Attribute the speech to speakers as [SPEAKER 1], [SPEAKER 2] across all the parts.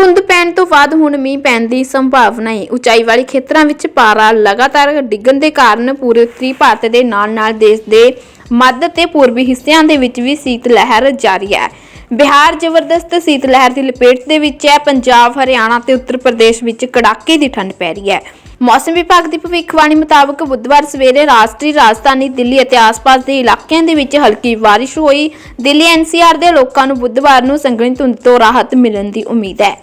[SPEAKER 1] ਧੁੰਦ ਪੈਣ ਤੋਂ ਬਾਅਦ ਹੁਣ ਮੀਂਹ ਪੈਣ ਦੀ ਸੰਭਾਵਨਾ ਹੈ ਉਚਾਈ ਵਾਲੇ ਖੇਤਰਾਂ ਵਿੱਚ ਪਾਰਾ ਲਗਾਤਾਰ ਡਿੱਗਣ ਦੇ ਕਾਰਨ ਪੂਰੇ ਉੱਤਰੀ ਭਾਰਤ ਦੇ ਨਾਲ-ਨਾਲ ਦੇਸ਼ ਦੇ ਮੱਧ ਤੇ ਪੂਰਬੀ ਹਿੱਸਿਆਂ ਦੇ ਵਿੱਚ ਵੀ ਸੀਤ ਲਹਿਰ ਜਾਰੀ ਹੈ। ਬਿਹਾਰ ਜ਼ਬਰਦਸਤ ਸੀਤ ਲਹਿਰ ਦੀ ਲਪੇਟ ਦੇ ਵਿੱਚ ਹੈ। ਪੰਜਾਬ, ਹਰਿਆਣਾ ਤੇ ਉੱਤਰ ਪ੍ਰਦੇਸ਼ ਵਿੱਚ ਕੜਾਕੇ ਦੀ ਠੰਡ ਪੈ ਰਹੀ ਹੈ। ਮੌਸਮ ਵਿਭਾਗ ਦੀ ਭਵਿੱਖਬਾਣੀ ਮੁਤਾਬਕ ਬੁੱਧਵਾਰ ਸਵੇਰੇ ਰਾਸ਼ਟਰੀ ਰਾਜਧਾਨੀ ਦਿੱਲੀ ਅਤੇ ਆਸ-ਪਾਸ ਦੇ ਇਲਾਕਿਆਂ ਦੇ ਵਿੱਚ ਹਲਕੀ ਬਾਰਿਸ਼ ਹੋਈ। ਦਿੱਲੀ ਐਨਸੀਆਰ ਦੇ ਲੋਕਾਂ ਨੂੰ ਬੁੱਧਵਾਰ ਨੂੰ ਸੰਘਣੀ ਧੁੰਦ ਤੋਂ ਰਾਹਤ ਮਿਲਣ ਦੀ ਉਮੀਦ ਹੈ।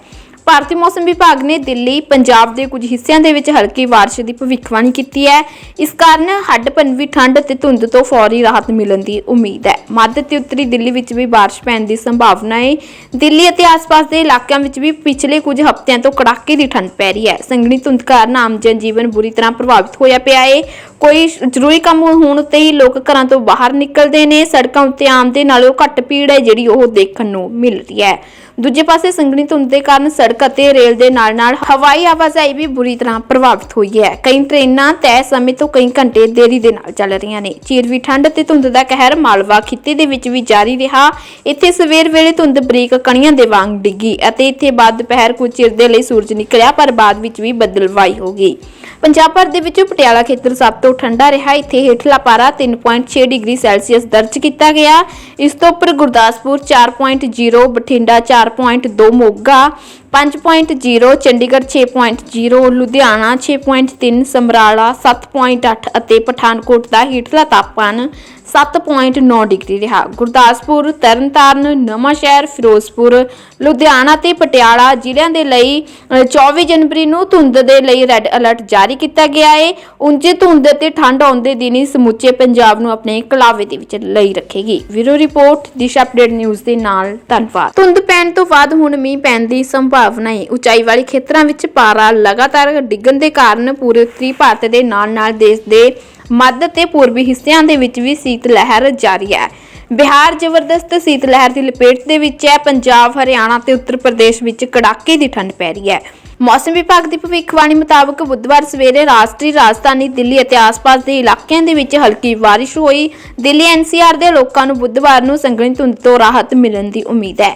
[SPEAKER 1] ਭਾਰਤੀ ਮੌਸਮ ਵਿਭਾਗ ਨੇ ਦਿੱਲੀ, ਪੰਜਾਬ ਦੇ ਕੁਝ ਹਿੱਸਿਆਂ ਦੇ ਵਿੱਚ ਹਲਕੀ ਬਾਰਿਸ਼ ਦੀ ਭਵਿੱਖਬਾਣੀ ਕੀਤੀ ਹੈ। ਇਸ ਕਾਰਨ ਹੱਡ ਹੱਡਪਨਵੀ ਠੰਡ ਅਤੇ ਧੁੰਦ ਤੋਂ ਫੌਰੀ ਰਾਹਤ ਮਿਲਣ ਦੀ ਉਮੀਦ ਹੈ। ਮੱਧ ਤੇ ਉੱਤਰੀ ਦਿੱਲੀ ਵਿੱਚ ਵੀ ਬਾਰਿਸ਼ ਪੈਣ ਦੀ ਸੰਭਾਵਨਾ ਹੈ। ਦਿੱਲੀ ਅਤੇ ਆਸ-ਪਾਸ ਦੇ ਇਲਾਕਿਆਂ ਵਿੱਚ ਵੀ ਪਿਛਲੇ ਕੁਝ ਹਫ਼ਤਿਆਂ ਤੋਂ ਕੜਾਕੇ ਦੀ ਠੰਡ ਪੈ ਰਹੀ ਹੈ। ਸੰਘਣੀ ਧੁੰਦ ਕਾਰਨ ਆਮ ਜਨ ਜੀਵਨ ਬੁਰੀ ਤਰ੍ਹਾਂ ਪ੍ਰਭਾਵਿਤ ਹੋਇਆ ਪਿਆ ਹੈ। ਕੋਈ ਜ਼ਰੂਰੀ ਕੰਮ ਹੋਣ ਉੱਤੇ ਹੀ ਲੋਕ ਘਰਾਂ ਤੋਂ ਬਾਹਰ ਨਿਕਲਦੇ ਨੇ। ਸੜਕਾਂ ਉੱਤੇ ਆਮ ਦੇ ਨਾਲੋਂ ਘੱਟ ਭੀੜ ਹੈ ਜਿਹੜੀ ਉਹ ਦੇਖਣ ਨੂੰ ਮਿਲ ਰਹੀ ਹੈ। ਦੂਜੇ ਪਾਸੇ ਸੰਘਣੀ ਧੁੰਦ ਦੇ ਕਾਰਨ ਸੜਕ ਅਤੇ ਰੇਲ ਦੇ ਨਾਲ-ਨਾਲ ਹਵਾਈ ਆਵਾਜਾਈ ਵੀ ਬੁਰੀ ਤਰ੍ਹਾਂ ਪ੍ਰਭਾਵਿਤ ਹੋਈ ਹੈ। ਕਈ ਟ੍ਰੇਨਾਂ ਤੈਅ ਸਮੇਂ ਤੋਂ ਕਈ ਘੰਟੇ ਦੇਰੀ ਦੇ ਨਾਲ ਚੱਲ ਰਹੀਆਂ ਨੇ। ਚੀਰਵੀ ਠੰਡ ਅਤੇ ਧੁੰਦ ਦਾ ਕਹਿਰ ਮਾਲਵਾ ਖਿੱਤੇ ਦੇ ਵਿੱਚ ਵੀ ਜਾਰੀ ਰਿਹਾ। ਇੱਥੇ ਸਵੇਰ ਵੇਲੇ ਧੁੰਦ ਬਰੀਕ ਕਣੀਆਂ ਦੇ ਵਾਂਗ ਡਿੱਗੀ ਅਤੇ ਇੱਥੇ ਬਾਅਦ ਦੁਪਹਿਰ ਕੁਝ ਚਿਰ ਦੇ ਲਈ ਸੂਰਜ ਨਿਕਲਿਆ, ਪਰ ਬਾਅਦ ਵਿੱਚ ਵੀ ਬਦਲਵਾਈ ਹੋ ਗਈ। ਪੰਜਾਬ ਭਰ ਦੇ ਵਿੱਚ ਪਟਿਆਲਾ ਖੇਤਰ ਸਭ ਤੋਂ ਠੰਡਾ ਰਿਹਾ। ਇੱਥੇ ਹੇਠਲਾ ਪਾਰਾ 3.6 ਡਿਗਰੀ ਸੈਲਸੀਅਸ ਦਰਜ ਕੀਤਾ ਗਿਆ। ਇਸ ਤੋਂ ਉੱਪਰ ਗੁਰਦਾਸਪੁਰ 4.0 ਬਠਿੰਡਾ 4.2 ਮੋਗਾ 5.0 ਚੰਡੀਗੜ੍ਹ 6.0 ਲੁਧਿਆਣਾ 6.3 ਸਮਰਾਲਾ 7.8 ਅਤੇ ਪਠਾਨਕੋਟ ਦਾ ਹੇਠਲਾ ਤਾਪਮਾਨ 7.9 ਡਿਗਰੀ ਰਿਹਾ। ਗੁਰਦਾਸਪੁਰ ਤਰਨਤਾਰਨ ਨਵਾਂਸ਼ਹਿਰ ਫਿਰੋਜ਼ਪੁਰ ਲੁਧਿਆਣਾ ਤੇ ਪਟਿਆਲਾ ਜ਼ਿਲ੍ਹਿਆਂ ਦੇ ਲਈ ਅ, 24 ਜਨਵਰੀ ਨੂੰ ਧੁੰਦ ਦੇ ਲਈ ਰੈੱਡ ਅਲਰਟ ਜਾਰੀ ਕੀਤਾ ਗਿਆ ਹੈ ਉਂਝੇ ਧੁੰਦ ਤੇ ਠੰਡ ਆਉਂਦੇ ਦਿਨ ਹੀ ਸਮੁੱਚੇ ਪੰਜਾਬ ਨੂੰ ਆਪਣੇ ਕਲਾਵੇ ਦੇ ਵਿੱਚ ਲਈ ਰੱਖੇਗੀ। ਵੀਰੋ ਰਿਪੋਰਟ ਦਿਸ਼ਾ ਅਪਡੇਟ ਨਿਊਜ਼ ਦੇ ਨਾਲ ਧੰਨਵਾਦ। ਧੁੰਦ ਪੈਣ ਤੋਂ ਬਾਅਦ ਹੁਣ ਮੀਂਹ ਪੈਣ ਦੀ ਸੰਭਾਵਨਾ ਹੈ ਉਚਾਈ ਵਾਲੇ ਖੇਤਰਾਂ ਵਿੱਚ ਪਾਰਾ ਲਗਾਤਾਰ ਡਿੱਗਣ ਦੇ ਕਾਰਨ ਪੂਰੇ ਉੱਤਰੀ ਭਾਰਤ ਦੇ ਨਾਲ-ਨਾਲ ਦੇਸ਼ ਦੇ ਮੱਧ ਤੇ ਪੂਰਬੀ ਹਿੱਸਿਆਂ ਦੇ ਵਿੱਚ ਵੀ ਸੀਤ ਲਹਿਰ ਜਾਰੀ ਹੈ। ਬਿਹਾਰ ਜ਼ਬਰਦਸਤ ਸੀਤ ਲਹਿਰ ਦੀ ਲਪੇਟ ਦੇ ਵਿੱਚ ਹੈ। ਪੰਜਾਬ, ਹਰਿਆਣਾ ਤੇ ਉੱਤਰ ਪ੍ਰਦੇਸ਼ ਵਿੱਚ ਕੜਾਕੇ ਦੀ ਠੰਡ ਪੈ ਰਹੀ ਹੈ। ਮੌਸਮ ਵਿਭਾਗ ਦੀ ਭਵਿੱਖਬਾਣੀ ਮੁਤਾਬਕ ਬੁੱਧਵਾਰ ਸਵੇਰੇ ਰਾਸ਼ਟਰੀ ਰਾਜਧਾਨੀ ਦਿੱਲੀ ਅਤੇ ਆਸ-ਪਾਸ ਦੇ ਇਲਾਕਿਆਂ ਦੇ ਵਿੱਚ ਹਲਕੀ ਬਾਰਿਸ਼ ਹੋਈ। ਦਿੱਲੀ ਐਨਸੀਆਰ ਦੇ ਲੋਕਾਂ ਨੂੰ ਬੁੱਧਵਾਰ ਨੂੰ ਸੰਘਣੀ ਧੁੰਦ ਤੋਂ ਰਾਹਤ ਮਿਲਣ ਦੀ ਉਮੀਦ ਹੈ।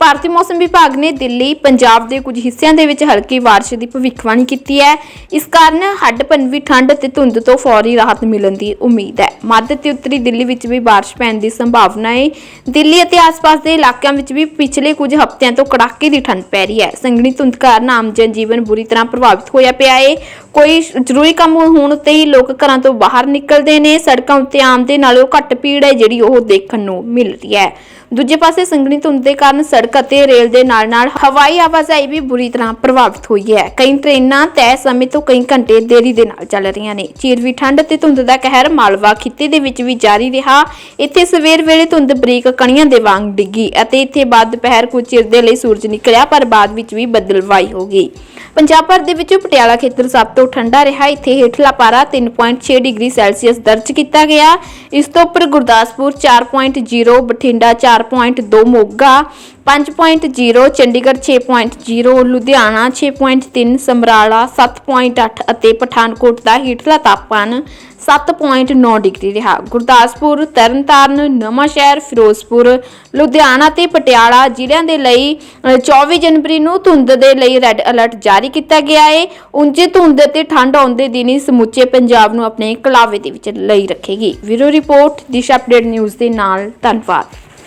[SPEAKER 1] ਭਾਰਤੀ ਮੌਸਮ ਵਿਭਾਗ ਨੇ ਦਿੱਲੀ, ਪੰਜਾਬ ਦੇ ਕੁਝ ਹਿੱਸਿਆਂ ਦੇ ਵਿੱਚ ਹਲਕੀ ਬਾਰਿਸ਼ ਦੀ ਭਵਿੱਖਬਾਣੀ ਕੀਤੀ ਹੈ। ਇਸ ਕਾਰਨ ਹੱਡ ਹੱਡਪਨਵੀ ਠੰਡ ਅਤੇ ਧੁੰਦ ਤੋਂ ਫੌਰੀ ਰਾਹਤ ਮਿਲਣ ਦੀ ਉਮੀਦ ਹੈ। ਮੱਧ ਤੇ ਉੱਤਰੀ ਦਿੱਲੀ ਵਿੱਚ ਵੀ ਬਾਰਿਸ਼ ਪੈਣ ਦੀ ਸੰਭਾਵਨਾ ਹੈ। ਦਿੱਲੀ ਅਤੇ ਆਸ-ਪਾਸ ਦੇ ਇਲਾਕਿਆਂ ਵਿੱਚ ਵੀ ਪਿਛਲੇ ਕੁਝ ਹਫ਼ਤਿਆਂ ਤੋਂ ਕੜਾਕੇ ਦੀ ਠੰਡ ਪੈ ਰਹੀ ਹੈ। ਸੰਘਣੀ ਧੁੰਦ ਕਾਰਨ ਆਮ ਜਨ ਜੀਵਨ ਬੁਰੀ ਤਰ੍ਹਾਂ ਪ੍ਰਭਾਵਿਤ ਹੋਇਆ ਪਿਆ ਹੈ। ਕੋਈ ਜ਼ਰੂਰੀ ਕੰਮ ਹੋਣ ਉੱਤੇ ਹੀ ਲੋਕ ਘਰਾਂ ਤੋਂ ਬਾਹਰ ਨਿਕਲਦੇ ਨੇ। ਸੜਕਾਂ ਉੱਤੇ ਆਮ ਦੇ ਨਾਲੋਂ ਘੱਟ ਭੀੜ ਹੈ, ਜਿਹੜੀ ਉਹ ਦੇਖਣ ਨੂੰ ਮਿਲ ਰਹੀ ਹੈ। ਦੂਜੇ ਪਾਸੇ ਸੰਘਣੀ ਧੁੰਦ ਦੇ ਕਾਰਨ ਸੜਕ ਅਤੇ ਰੇਲ ਦੇ ਨਾਲ-ਨਾਲ ਹਵਾਈ ਆਵਾਜਾਈ ਵੀ ਬੁਰੀ ਤਰ੍ਹਾਂ ਪ੍ਰਭਾਵਿਤ ਹੋਈ ਹੈ। ਕਈ ਟ੍ਰੇਨਾਂ ਤੈਅ ਸਮੇਂ ਤੋਂ ਕਈ ਘੰਟੇ ਦੇਰੀ ਦੇ ਨਾਲ ਚੱਲ ਰਹੀਆਂ ਨੇ। ਚੀਰਵੀ ਠੰਡ ਅਤੇ ਧੁੰਦ ਦਾ ਕਹਿਰ ਮਾਲਵਾ ਖਿੱਤੇ ਦੇ ਵਿੱਚ ਵੀ ਜਾਰੀ ਰਿਹਾ। ਇੱਥੇ ਸਵੇਰ ਵੇਲੇ ਧੁੰਦ ਬਰੀਕ ਕਣੀਆਂ ਦੇ ਵਾਂਗ ਡਿੱਗੀ ਅਤੇ ਇੱਥੇ ਬਾਅਦ ਦੁਪਹਿਰ ਕੁਝ ਚਿਰ ਦੇ ਲਈ ਸੂਰਜ ਨਿਕਲਿਆ, ਪਰ ਬਾਅਦ ਵਿੱਚ ਵੀ ਬੱਦਲਵਾਈ ਹੋ ਗਈ। ਪੰਜਾਬ ਭਰ ਦੇ ਵਿੱਚ ਪਟਿਆਲਾ ਖੇਤਰ ਸਭ ਤੋਂ ਠੰਡਾ ਰਿਹਾ। ਇੱਥੇ ਹੇਠਲਾ ਪਾਰਾ 3.6 ਡਿਗਰੀ ਸੈਲਸੀਅਸ ਦਰਜ ਕੀਤਾ ਗਿਆ। ਇਸ ਤੋਂ ਉੱਪਰ ਗੁਰਦਾਸਪੁਰ 4.0 ਬਠਿੰਡਾ 4.2 ਮੋਗਾ 5.0 ਚੰਡੀਗੜ੍ਹ 6.0 ਲੁਧਿਆਣਾ 6.3 ਸਮਰਾਲਾ 7.8 ਅਤੇ ਪਠਾਨਕੋਟ ਦਾ ਹੇਠਲਾ ਤਾਪਮਾਨ 7.9 ਡਿਗਰੀ ਰਿਹਾ। ਗੁਰਦਾਸਪੁਰ ਤਰਨਤਾਰਨ ਨਵਾਂਸ਼ਹਿਰ ਫਿਰੋਜ਼ਪੁਰ ਲੁਧਿਆਣਾ ਤੇ ਪਟਿਆਲਾ ਜ਼ਿਲ੍ਹਿਆਂ ਦੇ ਲਈ ਅ, 24 ਜਨਵਰੀ ਨੂੰ ਧੁੰਦ ਦੇ ਲਈ ਰੈੱਡ ਅਲਰਟ ਜਾਰੀ ਕੀਤਾ ਗਿਆ ਹੈ ਉਂਝੇ ਧੁੰਦ ਤੇ ਠੰਡ ਆਉਂਦੇ ਦਿਨ ਹੀ ਸਮੁੱਚੇ ਪੰਜਾਬ ਨੂੰ ਆਪਣੇ ਕਲਾਵੇ ਦੇ ਵਿੱਚ ਲਈ ਰੱਖੇਗੀ। ਵੀਰੋ ਰਿਪੋਰਟ ਦਿਸ਼ਾ ਅਪਡੇਟ ਨਿਊਜ਼ ਦੇ ਨਾਲ। ਧੰਨਵਾਦ।